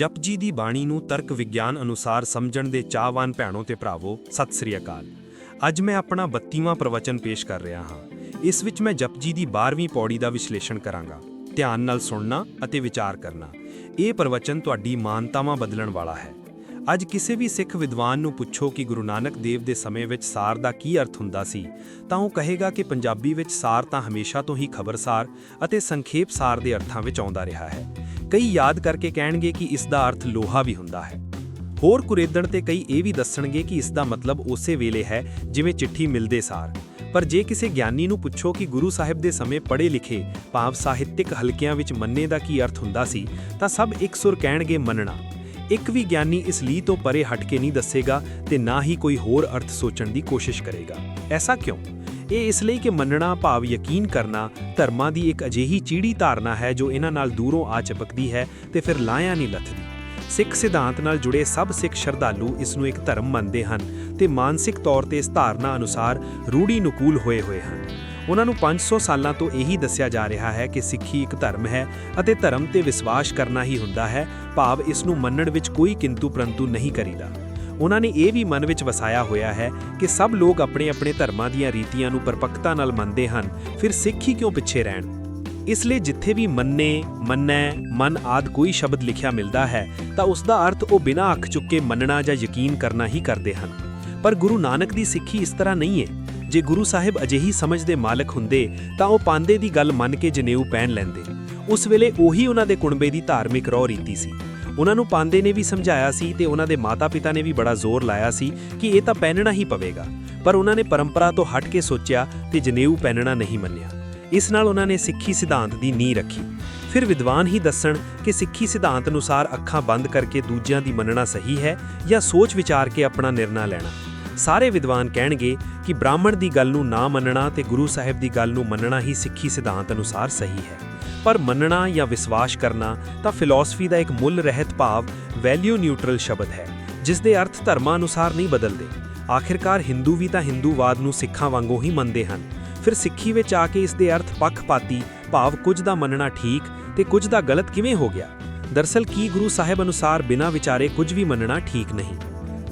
ਜਪਜੀ ਦੀ ਬਾਣੀ ਨੂੰ ਤਰਕ ਵਿਗਿਆਨ ਅਨੁਸਾਰ ਸਮਝਣ ਦੇ ਚਾਹਵਾਨ ਭੈਣੋ ਤੇ ਭਰਾਵੋ, ਸਤਿ ਸ੍ਰੀ ਅਕਾਲ। ਅੱਜ ਮੈਂ ਆਪਣਾ 32ਵਾਂ ਪ੍ਰਵਚਨ ਪੇਸ਼ ਕਰ ਰਿਹਾ ਹਾਂ। ਇਸ ਵਿੱਚ ਮੈਂ ਜਪਜੀ ਦੀ 12ਵੀਂ ਪੌੜੀ ਦਾ ਵਿਸ਼ਲੇਸ਼ਣ ਕਰਾਂਗਾ। ਧਿਆਨ ਨਾਲ ਸੁਣਨਾ ਅਤੇ ਵਿਚਾਰ ਕਰਨਾ। ਇਹ ਪ੍ਰਵਚਨ ਤੁਹਾਡੀ ਮਾਨਤਾਵਾਂ ਬਦਲਣ ਵਾਲਾ ਹੈ। ਅੱਜ ਕਿਸੇ ਵੀ ਸਿੱਖ ਵਿਦਵਾਨ ਨੂੰ ਪੁੱਛੋ ਕਿ ਗੁਰੂ ਨਾਨਕ ਦੇਵ ਦੇ ਸਮੇਂ ਵਿੱਚ ਸਾਰ ਦਾ ਕੀ ਅਰਥ ਹੁੰਦਾ ਸੀ, ਤਾਂ ਉਹ ਕਹੇਗਾ ਕਿ ਪੰਜਾਬੀ ਵਿੱਚ ਸਾਰ ਤਾਂ ਹਮੇਸ਼ਾ ਤੋਂ ਹੀ ਖਬਰਸਾਰ ਅਤੇ ਸੰਖੇਪ ਸਾਰ ਦੇ ਅਰਥਾਂ ਵਿੱਚ ਆਉਂਦਾ ਰਿਹਾ ਹੈ। ਕਈ ਯਾਦ ਕਰਕੇ ਕਹਿਣਗੇ ਕਿ ਇਸ ਦਾ ਅਰਥ ਲੋਹਾ ਵੀ ਹੁੰਦਾ ਹੈ। ਹੋਰ ਕੁਰੇਦਣ ਤੇ ਕਈ ਇਹ ਵੀ ਦੱਸਣਗੇ ਕਿ ਇਸ ਦਾ ਮਤਲਬ ਉਸੇ ਵੇਲੇ ਹੈ ਜਿਵੇਂ ਚਿੱਠੀ ਮਿਲਦੇ ਸਾਰ। ਪਰ ਜੇ ਕਿਸੇ ਗਿਆਨੀ ਨੂੰ ਪੁੱਛੋ ਕਿ ਗੁਰੂ ਸਾਹਿਬ ਦੇ ਸਮੇਂ ਪੜ੍ਹੇ ਲਿਖੇ ਭਾਵ ਸਾਹਿਤਿਕ ਹਲਕਿਆਂ ਵਿੱਚ ਮੰਨੇ ਦਾ ਕੀ ਅਰਥ ਹੁੰਦਾ ਸੀ, ਤਾਂ ਸਭ ਇੱਕ ਸੁਰ ਕਹਿਣਗੇ ਮੰਨਣਾ। ਇੱਕ ਵੀ ਗਿਆਨੀ ਇਸ ਲਈ ਤੋਂ ਪਰੇ ਹਟ ਕੇ ਨਹੀਂ ਦੱਸੇਗਾ ਤੇ ਨਾ ਹੀ ਕੋਈ ਹੋਰ ਅਰਥ ਸੋਚਣ ਦੀ ਕੋਸ਼ਿਸ਼ ਕਰੇਗਾ। ਐਸਾ ਕਿਉਂ? ਇਹ ਇਸ ਲਈ ਕਿ ਮੰਨਣਾ, ਭਾਵ ਯਕੀਨ ਕਰਨਾ ਧਰਮਾਂ ਦੀ ਇੱਕ ਅਜਿਹੀ ਚੀੜੀ ਧਾਰਨਾ ਹੈ ਜੋ ਇਹਨਾਂ ਨਾਲ ਦੂਰੋਂ ਆ ਚਪਕਦੀ ਹੈ ਤੇ ਫਿਰ ਲਾਇਆ ਨਹੀਂ ਲੱਥਦੀ। ਸਿੱਖ ਸਿਧਾਂਤ ਨਾਲ ਜੁੜੇ ਸਭ ਸਿੱਖ ਸ਼ਰਧਾਲੂ ਇਸ ਨੂੰ ਇੱਕ ਧਰਮ ਮੰਨਦੇ ਹਨ ਤੇ ਮਾਨਸਿਕ ਤੌਰ ਤੇ ਇਸ ਧਾਰਨਾ ਅਨੁਸਾਰ ਰੂੜੀ ਨਕੂਲ ਹੋਏ ਹੋਏ ਹਨ। ਉਹਨਾਂ ਨੂੰ 500 ਸਾਲਾਂ ਤੋਂ ਇਹੀ ਦੱਸਿਆ ਜਾ ਰਿਹਾ ਹੈ ਕਿ ਸਿੱਖੀ ਇੱਕ ਧਰਮ ਹੈ ਅਤੇ ਧਰਮ ਤੇ ਵਿਸ਼ਵਾਸ ਕਰਨਾ ਹੀ ਹੁੰਦਾ ਹੈ, ਭਾਵ ਇਸ ਨੂੰ ਮੰਨਣ ਵਿੱਚ ਕੋਈ ਕਿੰਤੂ ਪਰੰਤੂ ਨਹੀਂ ਕਰੀਦਾ। ਉਹਨਾਂ ਨੇ ਇਹ ਵੀ ਮਨ ਵਿੱਚ ਵਸਾਇਆ ਹੋਇਆ ਹੈ ਕਿ ਸਭ ਲੋਕ ਆਪਣੇ ਆਪਣੇ ਧਰਮਾਂ ਦੀਆਂ ਰੀਤੀਆਂ ਨੂੰ ਪਰਪੱਕਤਾ ਨਾਲ ਮੰਨਦੇ ਹਨ, ਫਿਰ ਸਿੱਖ ਹੀ ਕਿਉਂ ਪਿੱਛੇ ਰਹਿਣ? ਇਸ ਲਈ ਜਿੱਥੇ ਵੀ ਮੰਨੇ, ਮੰਨੈ, ਮਨ ਆਦ ਕੋਈ ਸ਼ਬਦ ਲਿਖਿਆ ਮਿਲਦਾ ਹੈ, ਤਾਂ ਉਸ ਦਾ ਅਰਥ ਉਹ ਬਿਨਾਂ ਅੱਖ ਚੁੱਕੇ ਮੰਨਣਾ ਜਾਂ ਯਕੀਨ ਕਰਨਾ ਹੀ ਕਰਦੇ ਹਨ। ਪਰ ਗੁਰੂ ਨਾਨਕ ਦੀ ਸਿੱਖੀ ਇਸ ਤਰ੍ਹਾਂ ਨਹੀਂ ਹੈ। ਜੇ ਗੁਰੂ ਸਾਹਿਬ ਅਜਿਹੀ ਸਮਝ ਦੇ ਮਾਲਕ ਹੁੰਦੇ, ਤਾਂ ਉਹ ਪਾਂਦੇ ਦੀ ਗੱਲ ਮੰਨ ਕੇ ਜਨੇਊ ਪਹਿਨ ਲੈਂਦੇ। ਉਸ ਵੇਲੇ ਉਹੀ ਉਹਨਾਂ ਦੇ ਕੁਣਬੇ ਦੀ ਧਾਰਮਿਕ ਰੋਹ ਰੀਤੀ ਸੀ। ਉਹਨਾਂ ਨੂੰ ਪਾਂਦੇ ਨੇ ਵੀ ਸਮਝਾਇਆ ਸੀ ਤੇ ਉਹਨਾਂ ਦੇ ਮਾਤਾ-ਪਿਤਾ ਨੇ ਵੀ ਬੜਾ ਜ਼ੋਰ ਲਾਇਆ ਸੀ ਕਿ ਇਹ ਤਾਂ ਪਹਿਨਣਾ ਹੀ ਪਵੇਗਾ। ਪਰ ਉਹਨਾਂ ਨੇ ਪਰੰਪਰਾ ਤੋਂ ਹਟ ਕੇ ਸੋਚਿਆ ਤੇ ਜਨੇਊ ਪਹਿਨਣਾ ਨਹੀਂ ਮੰਨਿਆ। ਇਸ ਨਾਲ ਉਹਨਾਂ ਨੇ ਸਿੱਖੀ ਸਿਧਾਂਤ ਦੀ ਨੀਂਹ ਰੱਖੀ। ਫਿਰ ਵਿਦਵਾਨ ਹੀ ਦੱਸਣ ਕਿ ਸਿੱਖੀ ਸਿਧਾਂਤ ਅਨੁਸਾਰ ਅੱਖਾਂ ਬੰਦ ਕਰਕੇ ਦੂਜਿਆਂ ਦੀ ਮੰਨਣਾ ਸਹੀ ਹੈ ਜਾਂ ਸੋਚ ਵਿਚਾਰ ਕੇ ਆਪਣਾ ਨਿਰਣਾ ਲੈਣਾ। ਸਾਰੇ ਵਿਦਵਾਨ ਕਹਿਣਗੇ ਕਿ ਬ੍ਰਾਹਮਣ ਦੀ ਗੱਲ ਨੂੰ ਨਾ ਮੰਨਣਾ ਤੇ ਗੁਰੂ ਸਾਹਿਬ ਦੀ ਗੱਲ ਨੂੰ ਮੰਨਣਾ ਹੀ ਸਿੱਖੀ ਸਿਧਾਂਤ ਅਨੁਸਾਰ ਸਹੀ ਹੈ। ਪਰ ਮੰਨਣਾ ਜਾਂ ਵਿਸ਼ਵਾਸ ਕਰਨਾ ਤਾਂ ਫਿਲਾਸਫੀ ਦਾ ਇੱਕ ਮੁੱਲ ਰਹਿਤ ਭਾਵ ਵੈਲਿਊ ਨਿਊਟਰਲ ਸ਼ਬਦ ਹੈ, ਜਿਸ ਦੇ ਅਰਥ ਧਰਮਾਂ ਅਨੁਸਾਰ ਨਹੀਂ ਬਦਲਦੇ। ਆਖਿਰਕਾਰ ਹਿੰਦੂ ਵੀ ਤਾਂ ਹਿੰਦੂਵਾਦ ਨੂੰ ਸਿੱਖਾਂ ਵਾਂਗੂ ਹੀ ਮੰਨਦੇ ਹਨ। ਫਿਰ ਸਿੱਖੀ ਵਿੱਚ ਆ ਕੇ ਇਸ ਦੇ ਅਰਥ ਪੱਖਪਾਤੀ ਭਾਵ ਕੁਝ ਦਾ ਮੰਨਣਾ ਠੀਕ ਤੇ ਕੁਝ ਦਾ ਗਲਤ ਕਿਵੇਂ ਹੋ ਗਿਆ? ਦਰਸਲ ਕੀ ਗੁਰੂ ਸਾਹਿਬ ਅਨੁਸਾਰ ਬਿਨਾਂ ਵਿਚਾਰੇ ਕੁਝ ਵੀ ਮੰਨਣਾ ਠੀਕ ਨਹੀਂ?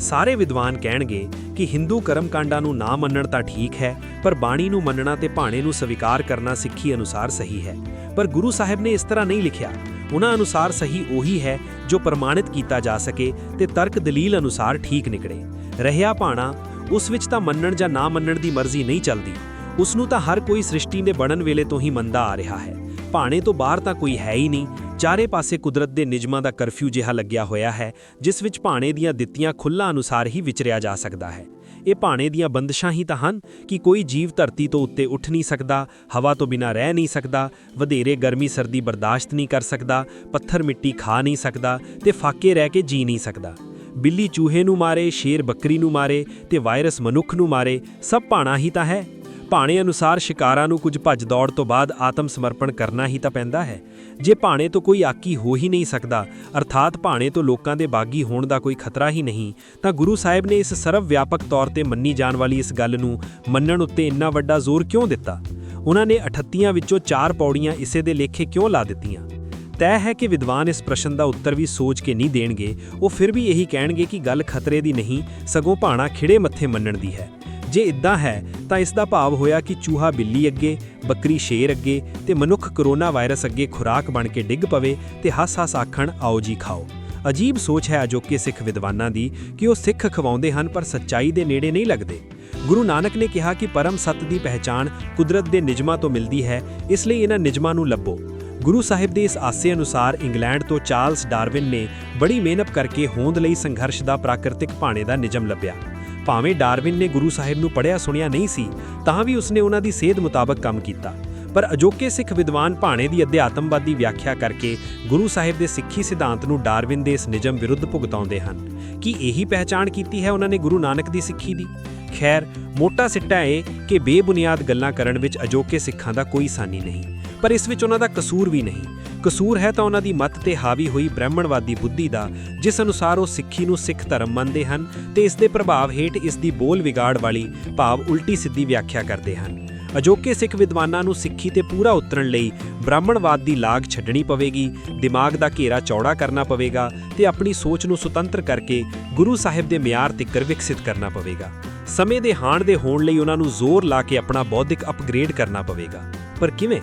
ਸਾਰੇ ਵਿਦਵਾਨ ਕਹਿਣਗੇ ਕਿ ਹਿੰਦੂ ਕਰਮਕਾਂਡਾਂ ਨੂੰ ਨਾ ਮੰਨਣ ਤਾਂ ਠੀਕ ਹੈ, ਪਰ ਬਾਣੀ ਨੂੰ ਮੰਨਣਾ ਤੇ ਭਾਣੇ ਨੂੰ ਸਵੀਕਾਰ ਕਰਨਾ ਸਿੱਖੀ ਅਨੁਸਾਰ ਸਹੀ ਹੈ। ਪਰ ਗੁਰੂ ਸਾਹਿਬ ਨੇ ਇਸ ਤਰ੍ਹਾਂ ਨਹੀਂ ਲਿਖਿਆ। ਉਹਨਾਂ ਅਨੁਸਾਰ ਸਹੀ ਉਹੀ ਹੈ ਜੋ ਪ੍ਰਮਾਣਿਤ ਕੀਤਾ ਜਾ ਸਕੇ ਤੇ ਤਰਕ ਦਲੀਲ ਅਨੁਸਾਰ ਠੀਕ ਨਿਕਲੇ। ਰਹਿਆ ਭਾਣਾ, ਉਸ ਵਿੱਚ ਤਾਂ ਮੰਨਣ ਜਾਂ ਨਾ ਮੰਨਣ ਦੀ ਮਰਜ਼ੀ ਨਹੀਂ ਚੱਲਦੀ। ਉਸ ਨੂੰ ਤਾਂ ਹਰ ਕੋਈ ਸ੍ਰਿਸ਼ਟੀ ਦੇ ਬਣਨ ਵੇਲੇ ਤੋਂ ਹੀ ਮੰਨਦਾ ਆ ਰਿਹਾ ਹੈ। ਭਾਣੇ ਤੋਂ ਬਾਹਰ ਤਾਂ ਕੋਈ ਹੈ ਹੀ ਨਹੀਂ। ਚਾਰੇ ਪਾਸੇ ਕੁਦਰਤ ਦੇ ਨਿਯਮਾਂ ਦਾ ਕਰਫਿਊ ਜਿਹਾ ਲੱਗਿਆ ਹੋਇਆ ਹੈ, ਜਿਸ ਵਿੱਚ ਭਾਣੇ ਦੀਆਂ ਦਿੱਤੀਆਂ ਖੁੱਲਾ ਅਨੁਸਾਰ ਹੀ ਵਿਚਰਿਆ ਜਾ ਸਕਦਾ ਹੈ। ਇਹ ਭਾਣੇ ਦੀਆਂ ਬੰਦਸ਼ਾਂ ਹੀ ਤਾਂ ਹਨ ਕਿ ਕੋਈ ਜੀਵ ਧਰਤੀ ਤੋਂ ਉੱਤੇ ਉੱਠ ਨਹੀਂ ਸਕਦਾ, ਹਵਾ ਤੋਂ ਬਿਨਾਂ ਰਹਿ ਨਹੀਂ ਸਕਦਾ, ਵਧੇਰੇ ਗਰਮੀ ਸਰਦੀ ਬਰਦਾਸ਼ਤ ਨਹੀਂ ਕਰ ਸਕਦਾ, ਪੱਥਰ ਮਿੱਟੀ ਖਾ ਨਹੀਂ ਸਕਦਾ ਤੇ ਫਾਕੇ ਰਹਿ ਕੇ ਜੀ ਨਹੀਂ ਸਕਦਾ। ਬਿੱਲੀ ਚੂਹੇ ਨੂੰ ਮਾਰੇ, ਸ਼ੇਰ ਬੱਕਰੀ ਨੂੰ ਮਾਰੇ ਤੇ ਵਾਇਰਸ ਮਨੁੱਖ ਨੂੰ ਮਾਰੇ, ਸਭ ਭਾਣਾ ਹੀ ਤਾਂ ਹੈ। ਭਾਣੇ ਅਨੁਸਾਰ ਸ਼ਿਕਾਰਾਂ ਨੂੰ ਕੁਝ ਭੱਜ ਦੌੜ ਤੋਂ ਬਾਅਦ ਆਤਮ ਸਮਰਪਣ ਕਰਨਾ ਹੀ ਤਾਂ ਪੈਂਦਾ ਹੈ। ਜੇ ਭਾਣੇ ਤੋਂ ਕੋਈ ਆਕੀ ਹੋ ਹੀ ਨਹੀਂ ਸਕਦਾ, ਅਰਥਾਤ ਭਾਣੇ ਤੋਂ ਲੋਕਾਂ ਦੇ ਬਾਗੀ ਹੋਣ ਦਾ ਕੋਈ ਖਤਰਾ ਹੀ ਨਹੀਂ, ਤਾਂ ਗੁਰੂ ਸਾਹਿਬ ਨੇ ਇਸ ਸਰਵ ਵਿਆਪਕ ਤੌਰ ਤੇ ਮੰਨੀ ਜਾਣ ਵਾਲੀ ਇਸ ਗੱਲ ਨੂੰ ਮੰਨਣ ਉੱਤੇ ਇੰਨਾ ਵੱਡਾ ਜ਼ੋਰ ਕਿਉਂ ਦਿੱਤਾ? ਉਹਨਾਂ ਨੇ 38 ਵਿੱਚੋਂ 4 ਪੌੜੀਆਂ ਇਸੇ ਦੇ ਲੇਖੇ ਕਿਉਂ ਲਾ ਦਿੱਤੀਆਂ? ਤੈਅ ਹੈ ਕਿ ਵਿਦਵਾਨ ਇਸ ਪ੍ਰਸ਼ਨ ਦਾ ਉੱਤਰ ਵੀ ਸੋਚ ਕੇ ਨਹੀਂ ਦੇਣਗੇ, ਉਹ ਫਿਰ ਵੀ ਇਹੀ ਕਹਿਣਗੇ ਕਿ ਗੱਲ ਖਤਰੇ ਦੀ ਨਹੀਂ, ਸਗੋਂ ਭਾਣਾ ਖਿੜੇ ਮੱਥੇ ਮੰਨਣ ਦੀ ਹੈ। ਜੇ ਇਦਾਂ ਹੈ, ਤਾਂ ਇਸ ਦਾ ਭਾਵ ਹੋਇਆ ਕਿ ਚੂਹਾ ਬਿੱਲੀ ਅੱਗੇ, ਬੱਕਰੀ ਸ਼ੇਰ ਅੱਗੇ ਤੇ ਮਨੁੱਖ ਕਰੋਨਾ ਵਾਇਰਸ ਅੱਗੇ ਖੁਰਾਕ ਬਣ ਕੇ ਡਿੱਗ ਪਵੇ ਤੇ ਹੱਸ-ਹੱਸ ਆਖਣ, ਆਓ ਜੀ ਖਾਓ। ਅਜੀਬ ਸੋਚ ਹੈ ਅਜੋਕੇ ਸਿੱਖ ਵਿਦਵਾਨਾਂ ਦੀ ਕਿ ਉਹ ਸਿੱਖ ਖਵਾਉਂਦੇ ਹਨ ਪਰ ਸੱਚਾਈ ਦੇ ਨੇੜੇ ਨਹੀਂ ਲੱਗਦੇ। ਗੁਰੂ ਨਾਨਕ ਨੇ ਕਿਹਾ ਕਿ ਪਰਮ ਸੱਤ ਦੀ ਪਹਿਚਾਣ ਕੁਦਰਤ ਦੇ ਨਿਯਮਾਂ ਤੋਂ ਮਿਲਦੀ ਹੈ, ਇਸ ਲਈ ਇਹਨਾਂ ਨਿਯਮਾਂ ਨੂੰ ਲੱਭੋ। ਗੁਰੂ ਸਾਹਿਬ ਦੇ ਇਸ ਆਸੇ ਅਨੁਸਾਰ ਇੰਗਲੈਂਡ ਤੋਂ ਚਾਰਲਸ ਡਾਰਵਿਨ ਨੇ ਬੜੀ ਮਿਹਨਤ ਕਰਕੇ ਹੋਂਦ ਲਈ ਸੰਘਰਸ਼ ਦਾ ਪ੍ਰਾਕਿਰਤਿਕ ਭਾਣੇ ਦਾ ਨਿਯਮ ਲੱਭਿਆ। ਭਾਵੇਂ ਡਾਰਵਿਨ ਨੇ ਗੁਰੂ ਸਾਹਿਬ ਨੂੰ ਪੜ੍ਹਿਆ ਸੁਣਿਆ ਨਹੀਂ ਸੀ, ਤਾਂ ਵੀ ਉਸਨੇ ਉਹਨਾਂ ਦੀ ਸੇਧ ਮੁਤਾਬਕ ਕੰਮ ਕੀਤਾ। ਪਰ ਅਜੋਕੇ ਸਿੱਖ ਵਿਦਵਾਨ ਭਾਣੇ ਦੀ ਅਧਿਆਤਮਵਾਦੀ ਵਿਆਖਿਆ ਕਰਕੇ ਗੁਰੂ ਸਾਹਿਬ ਦੇ ਸਿੱਖੀ ਸਿਧਾਂਤ ਨੂੰ ਡਾਰਵਿਨ ਦੇ ਇਸ ਨਿਯਮ ਵਿਰੁੱਧ ਭੁਗਤਾਉਂਦੇ ਹਨ। ਕੀ ਇਹੀ ਪਹਿਚਾਣ ਕੀਤੀ ਹੈ ਉਹਨਾਂ ਨੇ ਗੁਰੂ ਨਾਨਕ ਦੀ ਸਿੱਖੀ ਦੀ? ਖੈਰ, ਮੋਟਾ ਸਿੱਟਾ ਇਹ ਕਿ ਬੇਬੁਨਿਆਦ ਗੱਲਾਂ ਕਰਨ ਵਿੱਚ ਅਜੋਕੇ ਸਿੱਖਾਂ ਦਾ ਕੋਈ ਸਾਨੀ ਨਹੀਂ। ਪਰ ਇਸ ਵਿੱਚ ਉਹਨਾਂ ਦਾ ਕਸੂਰ ਵੀ ਨਹੀਂ। ਕਸੂਰ ਹੈ ਤਾਂ ਉਹਨਾਂ ਦੀ ਮੱਤ ਤੇ ਹਾਵੀ ਹੋਈ ਬ੍ਰਾਹਮਣਵਾਦੀ ਬੁੱਧੀ ਦਾ, ਜਿਸ ਅਨੁਸਾਰ ਉਹ ਸਿੱਖੀ ਨੂੰ ਸਿੱਖ ਧਰਮ ਮੰਨਦੇ ਹਨ ਤੇ ਇਸ ਦੇ ਪ੍ਰਭਾਵ ਹੇਠ ਇਸ ਦੀ ਬੋਲ ਵਿਗਾੜ ਵਾਲੀ ਭਾਵ ਉਲਟੀ ਸਿੱਧੀ ਵਿਆਖਿਆ ਕਰਦੇ ਹਨ। ਅਜੋਕੇ ਸਿੱਖ ਵਿਦਵਾਨਾਂ ਨੂੰ ਸਿੱਖੀ ਤੇ ਪੂਰਾ ਉਤਰਨ ਲਈ ਬ੍ਰਾਹਮਣਵਾਦ ਦੀ ਲਾਗ ਛੱਡਣੀ ਪਵੇਗੀ, ਦਿਮਾਗ ਦਾ ਘੇਰਾ ਚੌੜਾ ਕਰਨਾ ਪਵੇਗਾ ਤੇ ਆਪਣੀ ਸੋਚ ਨੂੰ ਸੁਤੰਤਰ ਕਰਕੇ ਗੁਰੂ ਸਾਹਿਬ ਦੇ ਮਿਆਰ ਤਿੱਕਰ ਵਿਕਸਿਤ ਕਰਨਾ ਪਵੇਗਾ। ਸਮੇਂ ਦੇ ਹਾਣ ਦੇ ਹੋਣ ਲਈ ਉਹਨਾਂ ਨੂੰ ਜ਼ੋਰ ਲਾ ਕੇ ਆਪਣਾ ਬੌਧਿਕ ਅਪਗ੍ਰੇਡ ਕਰਨਾ ਪਵੇਗਾ। ਪਰ ਕਿਵੇਂ?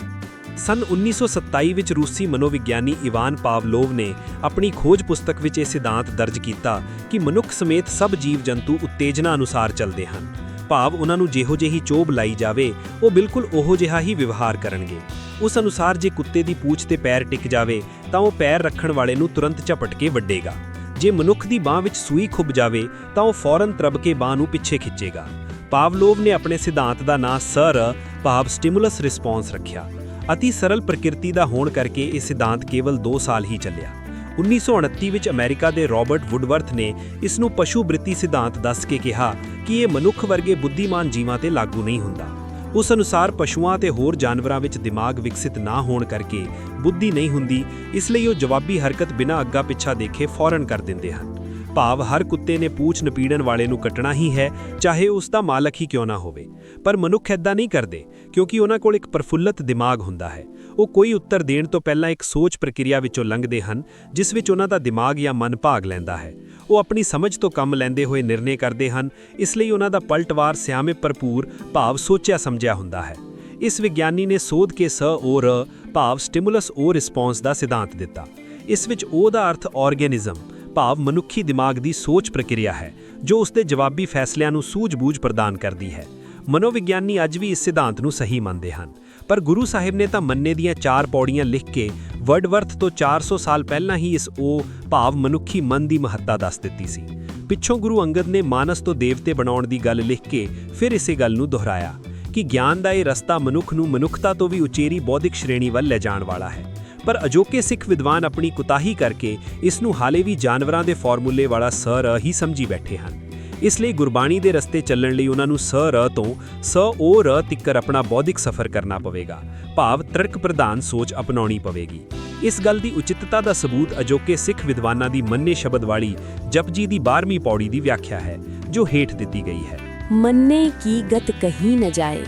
ਸਨ 1927 ਵਿੱਚ ਰੂਸੀ ਮਨੋਵਿਗਿਆਨੀ ਇਵਾਨ ਪਾਵਲੋਵ ਨੇ ਆਪਣੀ ਖੋਜ ਪੁਸਤਕ ਵਿੱਚ ਇਹ ਸਿਧਾਂਤ ਦਰਜ ਕੀਤਾ ਕਿ ਮਨੁੱਖ ਸਮੇਤ ਸਭ ਜੀਵ-ਜੰਤੂ ਉਤੇਜਨਾ ਅਨੁਸਾਰ ਚੱਲਦੇ ਹਨ। ਭਾਵ ਉਹਨਾਂ ਨੂੰ ਜਿਹੋ ਜਿਹੀ ਚੋਬ ਲਾਈ ਜਾਵੇ, ਉਹ ਬਿਲਕੁਲ ਉਹੋ ਜਿਹਾ ਹੀ ਵਿਵਹਾਰ ਕਰਨਗੇ। ਉਸ ਅਨੁਸਾਰ ਜੇ ਕੁੱਤੇ ਦੀ ਪੂਛ ਤੇ ਪੈਰ ਟਿਕ ਜਾਵੇ, ਤਾਂ ਉਹ ਪੈਰ ਰੱਖਣ ਵਾਲੇ ਨੂੰ ਤੁਰੰਤ ਝਪਟ ਕੇ ਵੱਢੇਗਾ ਜੇ ਮਨੁੱਖ ਦੀ ਬਾਹ ਵਿੱਚ ਸੂਈ ਖੁੱਭ ਜਾਵੇ, ਤਾਂ ਉਹ ਫੌਰਨ ਤਰਬ ਕੇ ਬਾਹ ਨੂੰ ਪਿੱਛੇ ਖਿੱਚੇਗਾ। ਪਾਵਲੋਵ ਨੇ ਆਪਣੇ ਸਿਧਾਂਤ ਦਾ ਨਾਂ ਸਰ ਭਾਵ ਸਟਿਮੂਲਸ ਰਿਸਪੌਂਸ ਰੱਖਿਆ। ਅਤੀ ਸਰਲ ਪ੍ਰਕਿਰਤੀ ਦਾ ਹੋਣ ਕਰਕੇ ਇਹ ਸਿਧਾਂਤ ਕੇਵਲ 2 ਸਾਲ ਹੀ ਚੱਲਿਆ। 1929 ਵਿੱਚ ਅਮਰੀਕਾ ਦੇ ਰਾਬਰਟ ਵੁੱਡਵਰਥ ਨੇ ਇਸ ਨੂੰ ਪਸ਼ੂ ਬ੍ਰਿਤੀ ਸਿਧਾਂਤ ਦੱਸ ਕੇ ਕਿਹਾ ਕਿ ਇਹ ਮਨੁੱਖ ਵਰਗੇ ਬੁੱਧੀਮਾਨ ਜੀਵਾਂ ਤੇ ਲਾਗੂ ਨਹੀਂ ਹੁੰਦਾ। ਉਸ ਅਨੁਸਾਰ ਪਸ਼ੂਆਂ ਤੇ ਹੋਰ ਜਾਨਵਰਾਂ ਵਿੱਚ ਦਿਮਾਗ ਵਿਕਸਿਤ ਨਾ ਹੋਣ ਕਰਕੇ ਬੁੱਧੀ ਨਹੀਂ ਹੁੰਦੀ, ਇਸ ਲਈ ਉਹ ਜਵਾਬੀ ਹਰਕਤ ਬਿਨਾਂ ਅੱਗਾ ਪਿੱਛਾ ਦੇਖੇ ਫੌਰਨ ਕਰ ਦਿੰਦੇ ਹਨ। ਭਾਵ ਹਰ ਕੁੱਤੇ ਨੇ ਪੂਛ ਨਪੀੜਨ ਵਾਲੇ ਨੂੰ ਕੱਟਣਾ ਹੀ ਹੈ, ਚਾਹੇ ਉਸ ਦਾ ਮਾਲਕ ਹੀ ਕਿਉਂ ਨਾ ਹੋਵੇ। ਪਰ ਮਨੁੱਖ ਐਦਾਂ ਨਹੀਂ ਕਰਦੇ, ਕਿਉਂਕਿ ਉਹਨਾਂ ਕੋਲ ਇੱਕ ਪ੍ਰਫੁੱਲਤ ਦਿਮਾਗ ਹੁੰਦਾ ਹੈ। ਉਹ ਕੋਈ ਉੱਤਰ ਦੇਣ ਤੋਂ ਪਹਿਲਾਂ ਇੱਕ ਸੋਚ ਪ੍ਰਕਿਰਿਆ ਵਿੱਚੋਂ ਲੰਘਦੇ ਹਨ, ਜਿਸ ਵਿੱਚ ਉਹਨਾਂ ਦਾ ਦਿਮਾਗ ਜਾਂ ਮਨ ਭਾਗ ਲੈਂਦਾ ਹੈ। ਉਹ ਆਪਣੀ ਸਮਝ ਤੋਂ ਕੰਮ ਲੈਂਦੇ ਹੋਏ ਨਿਰਣੇ ਕਰਦੇ ਹਨ, ਇਸ ਲਈ ਉਹਨਾਂ ਦਾ ਪਲਟਵਾਰ ਸਿਆਮੇ ਭਰਪੂਰ ਭਾਵ ਸੋਚਿਆ ਸਮਝਿਆ ਹੁੰਦਾ ਹੈ। ਇਸ ਵਿਗਿਆਨੀ ਨੇ ਸੋਧ ਕੇ ਸ ਔਰ ਭਾਵ ਸਟਿਮੂਲਸ ਔਰ ਰਿਸਪੌਂਸ ਦਾ ਸਿਧਾਂਤ ਦਿੱਤਾ। ਇਸ ਵਿੱਚ ਉਹ ਦਾ ਅਰਥ ਆਰਗੇਨਿਜ਼ਮ ਭਾਵ ਮਨੁੱਖੀ ਦਿਮਾਗ ਦੀ ਸੋਚ ਪ੍ਰਕਿਰਿਆ ਹੈ, ਜੋ ਉਸ ਦੇ ਜਵਾਬੀ ਫੈਸਲਿਆਂ ਨੂੰ ਸੂਝ-ਬੂਝ ਪ੍ਰਦਾਨ ਕਰਦੀ ਹੈ। ਮਨੋਵਿਗਿਆਨੀ ਅੱਜ ਵੀ ਇਸ ਸਿਧਾਂਤ ਨੂੰ ਸਹੀ ਮੰਨਦੇ ਹਨ। ਪਰ ਗੁਰੂ ਸਾਹਿਬ ਨੇ ਤਾਂ ਮੰਨੇ ਦੀਆਂ ਚਾਰ ਪੌੜੀਆਂ ਲਿਖ ਕੇ ਵਰਡਵਰਥ ਤੋਂ 400 ਸਾਲ ਪਹਿਲਾਂ ਹੀ ਇਸ ਉਹ ਭਾਵ ਮਨੁੱਖੀ ਮਨ ਦੀ ਮਹੱਤਤਾ ਦੱਸ ਦਿੱਤੀ ਸੀ। ਪਿੱਛੋਂ ਗੁਰੂ ਅੰਗਦ ਨੇ ਮਾਨਸ ਤੋਂ ਦੇਵਤੇ ਬਣਾਉਣ ਦੀ ਗੱਲ ਲਿਖ ਕੇ ਫਿਰ ਇਸੇ ਗੱਲ ਨੂੰ ਦੁਹਰਾਇਆ ਕਿ ਗਿਆਨ ਦਾ ਇਹ ਰਸਤਾ ਮਨੁੱਖ ਨੂੰ ਮਨੁੱਖਤਾ ਤੋਂ ਵੀ ਉਚੇਰੀ ਬੌਧਿਕ ਸ਼੍ਰੇਣੀ ਵੱਲ ਲੈ ਜਾਣ ਵਾਲਾ ਹੈ। ਪਰ ਅਜੋਕੇ ਸਿੱਖ ਵਿਦਵਾਨ ਆਪਣੀ ਕੁਤਾਹੀ ਕਰਕੇ ਇਸ ਨੂੰ ਹਾਲੇ ਵੀ ਜਾਨਵਰਾਂ ਦੇ ਫਾਰਮੂਲੇ ਵਾਲਾ ਸਰ ਹੀ ਸਮਝੀ ਬੈਠੇ ਹਨ। ਇਸ ਲਈ ਗੁਰਬਾਣੀ ਦੇ ਰਸਤੇ ਚੱਲਣ ਲਈ ਉਹਨਾਂ ਨੂੰ ਸ ਰ ਤੋਂ ਸ, ਓ, ਰ ਤਿੱਕਰ ਆਪਣਾ ਬੌਧਿਕ ਸਫ਼ਰ ਕਰਨਾ ਪਵੇਗਾ। ਭਾਵ ਤਰਕ ਪ੍ਰਧਾਨ ਸੋਚ ਅਪਣਾਉਣੀ ਪਵੇਗੀ। ਇਸ ਗੱਲ ਦੀ ਉਚਿਤਤਾ ਦਾ ਸਬੂਤ ਅਜੋਕੇ ਸਿੱਖ ਵਿਦਵਾਨਾਂ ਦੀ ਮੰਨੇ ਸ਼ਬਦ ਵਾਲੀ ਜਪਜੀ ਦੀ 12ਵੀਂ ਪੌੜੀ ਦੀ ਵਿਆਖਿਆ ਹੈ, ਜੋ ਹੇਠ ਦਿੱਤੀ ਗਈ ਹੈ। ਮੰਨੇ ਕੀ ਗਤ ਕਹੀ ਨ ਜਾਏ,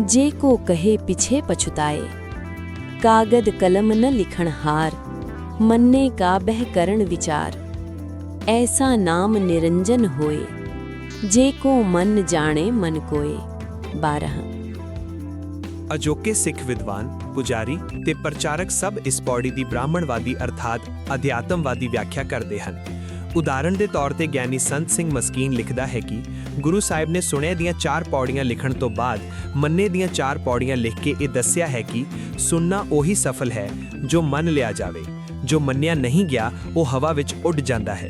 ਜੇ ਕੋ ਕਹੇ ਪਿਛੇ ਪਛੁਤਾਏ। ਕਾਗਦ ਕਲਮ ਨ ਲਿਖਣ ਹਾਰ, ਮੰਨੇ ਕਾ ਬਹਿ ਕਰਨ ਵਿਚਾਰ। ਐਸਾ ਨਾਮ ਨਿਰੰਜਨ ਹੋਏ, ਜੇ ਕੋ ਮਨ ਜਾਣੇ ਮਨ ਕੋਏ। 12 ਅਜੋਕੇ ਸਿੱਖ ਵਿਦਵਾਨ, ਪੁਜਾਰੀ ਤੇ ਪ੍ਰਚਾਰਕ ਸਭ ਇਸ ਪੌੜੀ ਦੀ ਬ੍ਰਾਹਮਣਵਾਦੀ ਅਰਥਾਤ ਅਧਿਆਤਮਵਾਦੀ ਵਿਆਖਿਆ ਕਰਦੇ ਹਨ। ਉਦਾਹਰਣ ਦੇ ਤੌਰ ਤੇ ਗਿਆਨੀ ਸੰਤ ਸਿੰਘ ਮਸਕੀਨ ਲਿਖਦਾ ਹੈ ਕਿ ਗੁਰੂ ਸਾਹਿਬ ਨੇ ਸੁਣੇ ਦੀਆਂ ਚਾਰ ਪੌੜੀਆਂ ਲਿਖਣ ਤੋਂ ਬਾਅਦ ਮੰਨੇ ਦੀਆਂ ਚਾਰ ਪੌੜੀਆਂ ਲਿਖ ਕੇ ਇਹ ਦੱਸਿਆ ਹੈ ਕਿ ਸੁਣਨਾ ਉਹੀ ਸਫਲ ਹੈ ਜੋ ਮੰਨ ਲਿਆ ਜਾਵੇ। ਜੋ ਮੰਨਿਆ ਨਹੀਂ ਗਿਆ, ਉਹ ਹਵਾ ਵਿੱਚ ਉੱਡ ਜਾਂਦਾ ਹੈ।